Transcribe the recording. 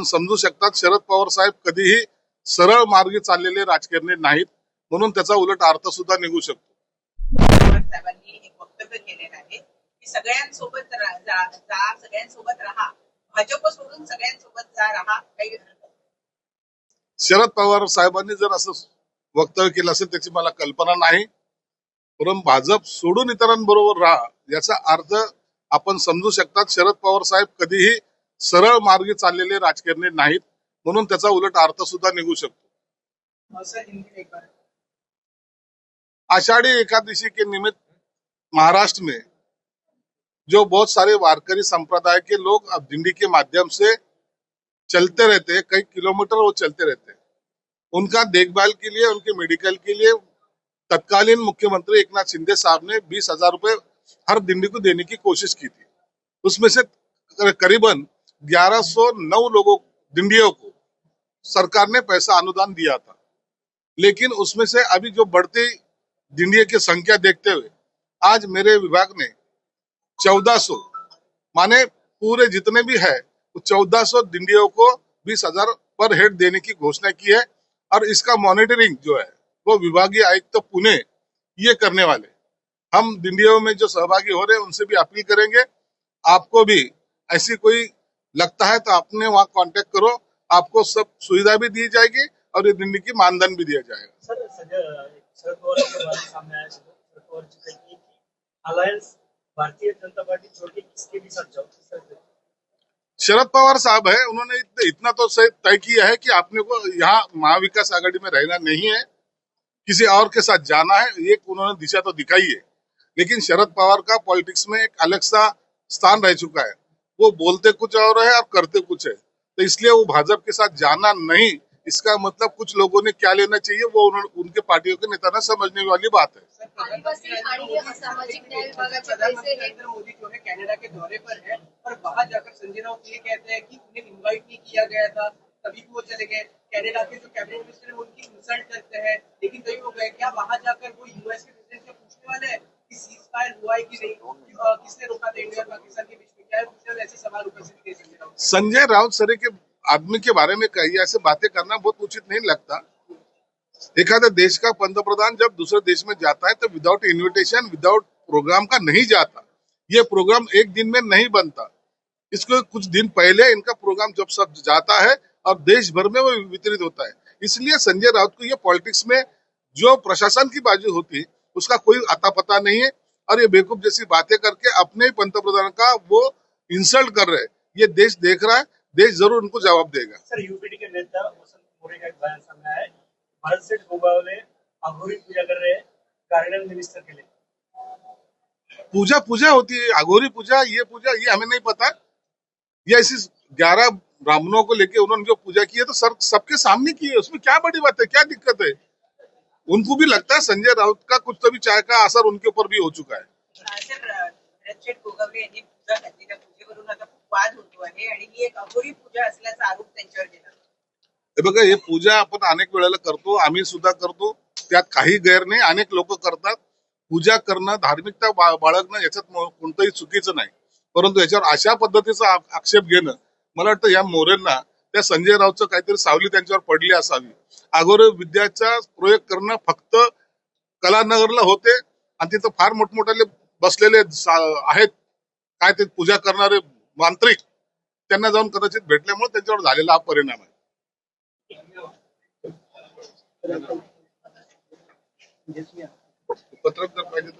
समजू शकतात. शरद पवार साहेब कधीही सरळ मार्गी चाललेले राजकारणी नाहीत. म्हणून त्याचा उलट अर्थ सुद्धा निघू शकतो. साहेबांनी एक वक्तव्य केलेलं आहे की सगळ्यांसोबत जा, सगळ्यांसोबत राहा. भाजप सोडून सगळ्यांसोबत जा राहा. काही शरद पवार साहेबांनी जर असं वक्तव्य केलं असेल त्याची मला कल्पना नाही. परंतु भाजप सोडून इतरांबरोबर राहा याचा अर्थ आपण समजू शकतात शरद पवार साहेब कधीही सरळ मार्गी चाललेले राजकारणी नाहीत म्हणून त्याचा उलट अर्थ सुद्धा निघू शकतो. आषाढ़ी एकादशी के निमित्त महाराष्ट्र में जो बहुत सारे वारकरी संप्रदाय के लोग अब दिंडी के माध्यम से चलते रहते हैं कई किलोमीटर वो चलते रहते हैं। उनका देखभाल के लिए उनके मेडिकल के लिए तत्कालीन मुख्यमंत्री एक नाथ शिंदे साहब ने बीस हजार रुपए हर दिंडी को देने की कोशिश की थी। उसमें से करीबन 1109 लोगों, दिंडियों को सरकार ने पैसा अनुदान दिया था। लेकिन उसमें से अभी जो बढ़ती दिंडिया की संख्या देखते हुए, आज मेरे विभाग ने 1400 माने पूरे जितने भी है, वो 1400 दिंडियों को बीस हज़ार पर हेड देने की घोषणा की है और इसका मॉनिटरिंग जो है, वो विभागीय आयुक्त तो पुणे ये करने वाले। हम दिंडियों में जो सहभागी हो रहे हैं, उनसे भी अपील करेंगे, आपको भी ऐसी कोई लगता है तो आपने वहाँ कांटेक्ट करो आपको सब सुविधा भी दी जाएगी और ये दिंडी की मानधन भी दिया जाएगा। शरद पवार साहब है उन्होंने इत- इतना तो तय किया है कि आपने को यहाँ महाविकास आघाड़ी में रहना नहीं है किसी और के साथ जाना है एक उन्होंने दिशा तो दिखाई है। लेकिन शरद पवार का पॉलिटिक्स में एक अलग सा स्थान रह चुका है। वो बोलते कुछ और है और करते कुछ है। तो इसलिए वो भाजपा के साथ जाना नहीं इसका मतलब कुछ लोगों ने क्या लेना चाहिए वो उन्होंने उनके पार्टियों के नेता ने समझने वाली बात है। आदिवासी आणि सामाजिक न्याय विभागाचे पैसे हे। नरेंद्र मोदी जो है कनाडा के दौरे पर है और वहाँ जाकर संजय राउत ये कहते हैं कि उन्हें इनवाइट नहीं किया गया था तभी वो चले गए। कनाडा के जो कैबिनेट मिनिस्टर है उनकी इंसल्ट करते हैं लेकिन कई लोग गए। क्या वहाँ जाकर वो यूएस के प्रेसिडेंट से पूछने वाले हैं कि सीज फायर हुआ है कि नहीं? किसने रोका था इंडिया और पाकिस्तान के बीच? संजय राउत सरे के आदमी के बारे में कही ऐसे बातें करना बहुत उचित नहीं लगता। एखाद्या देश का पंतप्रधान जब दूसरे देश में जाता है तो विदाउट इनविटेशन विदाउट प्रोग्राम का नहीं जाता। ये प्रोग्राम एक दिन में नहीं बनता। इसको कुछ दिन पहले इनका प्रोग्राम जब सब जाता है और देश भर में वो वितरित होता है। इसलिए संजय राउत को ये पॉलिटिक्स में जो प्रशासन की बाजू होती, उसका कोई आता पता नहीं है। और ये बेवकूफ़ जैसी बातें करके अपने ही पंतप्रधान का वो इंसल्ट कर रहे हैं। ये देश देख रहा है देश ज़रूर उनको जवाब देगा। सर यूपीडी के नेता वसंत मोरे का बयान सामने आया भारत सेठ गोगावले अघोरी पूजा कर रहे हैं गार्डन मिनिस्टर के लिए। पूजा पूजा होती है अघोरी पूजा ये पूजा ये हमें नहीं पता। ये ऐसी ग्यारह ब्राह्मणों को लेके उन्होंने जो पूजा की है तो सर सबके सामने की है। उसमें क्या बड़ी बात है क्या दिक्कत है? उनको भी लगता है संजय राउत का कुछ तभी चाय का असर उनके ऊपर भी हो चुका है। अघोरी पूजा असल्याचा आरोप त्यांच्यावर केला. हे बघा हे पूजा आपण अनेक वेळेला करतो आम्ही सुद्धा करतो. त्यात काही गैर नाही अनेक लोक करतात. पूजा करणं धार्मिकता बा- बाळगणं याच्यात कोणतंही चुकीचं नाही. परंतु याच्यावर अशा पद्धतीचा आ- आक्षेप घेणं मला वाटतं या मोरेंना त्या संजय रावचं काहीतरी सावली त्यांच्यावर पडली असावी. अगोदर विद्याचा प्रयोग करणं फक्त कलानगरला होते आणि तिथं फार मोठमोठाले बसलेले सा- आहेत. काय ते पूजा करणारे मांत्रिक त्यांना जाऊन कदाचित भेटल्यामुळे त्यांच्यावर झालेला हा परिणाम आहे. पत्रक जर पाहिजे